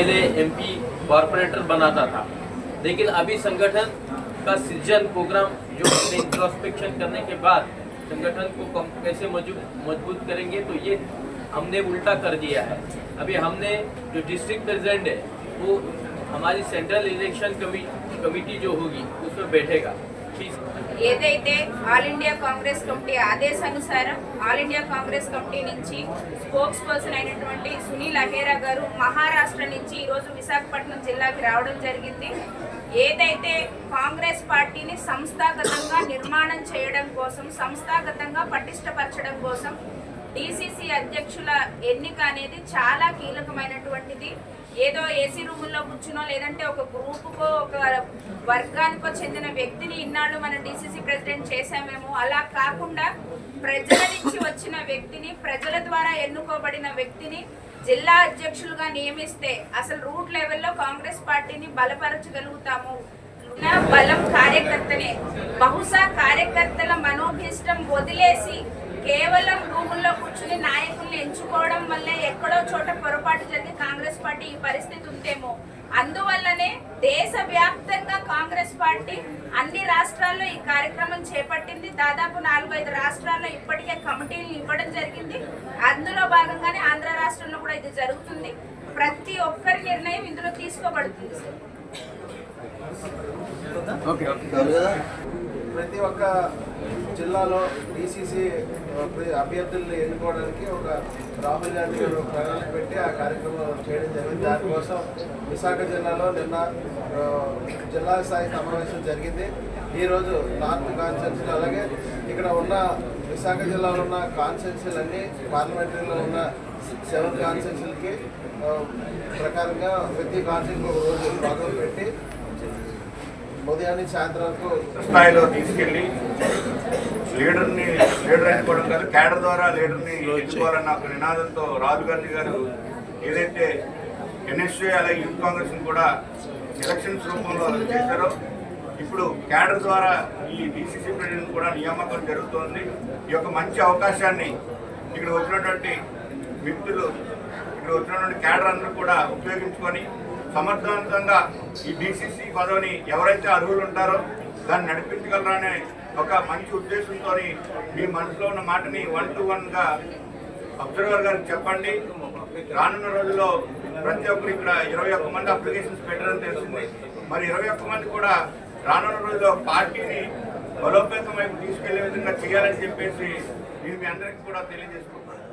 MLA MP corporator बनाता था। लेकिन अभी संगठन का सृजन प्रोग्राम जो हमने इंट्रोस्पेक्शन करने के बाद संगठन को कैसे मज़बूत करेंगे तो ये हमने उल्टा कर दिया है। अभी हमने जो डिस्ट्रिक्ट प्रेसिडेंट है, वो हमारी सेंट्रल इलेक्शन कमी कमेटी जो होगी, उसमें बैठेगा। ఏదైతే ఆల్ ఇండియా కాంగ్రెస్ కమిటీ ఆదేశానుసారం ఆల్ ఇండియా కాంగ్రెస్ కమిటీ నుంచి స్పోక్స్ పర్సన్ అయినటువంటి సునీల్ అహేరా గారు మహారాష్ట్ర నుంచి ఈరోజు విశాఖపట్నం జిల్లాకి రావడం జరిగింది. ఏదైతే కాంగ్రెస్ పార్టీని సంస్థాగతంగా నిర్మాణం చేయడం కోసం సంస్థాగతంగా పటిష్టపరచడం కోసం డిసిసి అధ్యక్షుల ఎన్నిక అనేది చాలా కీలకమైనటువంటిది. ఏదో ఏసీ రూముల్లో కూర్చునో లేదంటే ఒక గ్రూపుకో ఒక వర్గానికో చెందిన వ్యక్తిని ఇన్నాళ్ళు మన డిసిసి ప్రెసిడెంట్ చేశామేమో. అలా కాకుండా ప్రజల నుంచి వచ్చిన వ్యక్తిని ప్రజల ద్వారా ఎన్నుకోబడిన వ్యక్తిని జిల్లా అధ్యక్షులుగా నియమిస్తే అసలు రూట్ లెవెల్లో కాంగ్రెస్ పార్టీని బలపరచగలుగుతాము బలం కార్యకర్తనే. బహుశా కార్యకర్తల మనోభీష్టం వదిలేసి కేవలం రూముల్లో కూర్చుని నాయకుల్ని ఎంచుకోవడం వల్లే ఎక్కడో చోట పొరపాటు జరిగి కాంగ్రెస్ పార్టీ ఈ పరిస్థితి ఉంటేమో. అందువల్లనే దేశవ్యాప్తంగా కాంగ్రెస్ పార్టీ అన్ని రాష్ట్రాల్లో ఈ కార్యక్రమం చేపట్టింది. దాదాపు నాలుగైదు రాష్ట్రాల్లో ఇప్పటికే కమిటీలు ఇవ్వడం జరిగింది. అందులో భాగంగానే ఆంధ్ర రాష్ట్రంలో కూడా ఇది జరుగుతుంది. ప్రతి ఒక్కరి నిర్ణయం ఇందులో తీసుకోబడుతుంది ప్రతి ఒక్క జిల్లాలో డిసిసి అభ్యర్థుల్ని ఎన్నుకోవడానికి ఒక రాహుల్ గాంధీ గారు ఒక ప్రణాళిక పెట్టి ఆ కార్యక్రమం చేయడం జరిగింది. దానికోసం విశాఖ జిల్లాలో నిన్న జిల్లా స్థాయి సమావేశం జరిగింది. ఈరోజు నార్త్ కాన్స్టిట్యూన్సీ అలాగే ఇక్కడ ఉన్న విశాఖ జిల్లాలో ఉన్న కాన్స్టిట్యూన్సీలన్నీ పార్లమెంటరీలో ఉన్న సెవెన్ కాన్స్టిట్యూన్సీలకి ప్రకారంగా ప్రతి కాన్స్టిట్యూన్సీ ఒక రోజు పెట్టి ఉదయాన్నే సాయంత్రం వరకు స్థాయిలో తీసుకెళ్ళి లీడర్ని లీడర్ ఎన్నుకోవడం కాదు క్యాడర్ ద్వారా లీడర్ని ఎన్నుకోవాలన్న ఒక నినాదంతో రాహుల్ గాంధీ గారు ఏదైతే ఎన్ఎస్ఏ అలాగే యూత్ కాంగ్రెస్ కూడా ఎలక్షన్స్ రూపంలో చేశారో ఇప్పుడు క్యాడర్ ద్వారా ఈ డిసిసి ప్రెసిడెంట్ కూడా నియామకం జరుగుతోంది. ఈ యొక్క మంచి అవకాశాన్ని ఇక్కడ వచ్చినటువంటి వ్యక్తులు ఇక్కడ వచ్చినటువంటి క్యాడర్ అందరూ కూడా ఉపయోగించుకొని సమర్థవంతంగా ఈ బీసీసీ పదవిని ఎవరైతే అర్హులు ఉంటారో దాన్ని నడిపించగలరనే ఒక మంచి ఉద్దేశంతో మీ మనసులో ఉన్న మాటని వన్ టు వన్గా అబ్జర్వర్ గారికి చెప్పండి. రానున్న రోజుల్లో ప్రతి ఒక్కరు ఇక్కడ ఇరవై ఒక్క మంది అప్లికేషన్స్ పెట్టారని తెలిసింది. మరి ఇరవై ఒక్క మంది కూడా రానున్న రోజుల్లో పార్టీని బలోపేతం వైపు తీసుకెళ్ళే విధంగా చేయాలని చెప్పేసి నేను మీ అందరికీ కూడా తెలియజేసుకుంటున్నాను.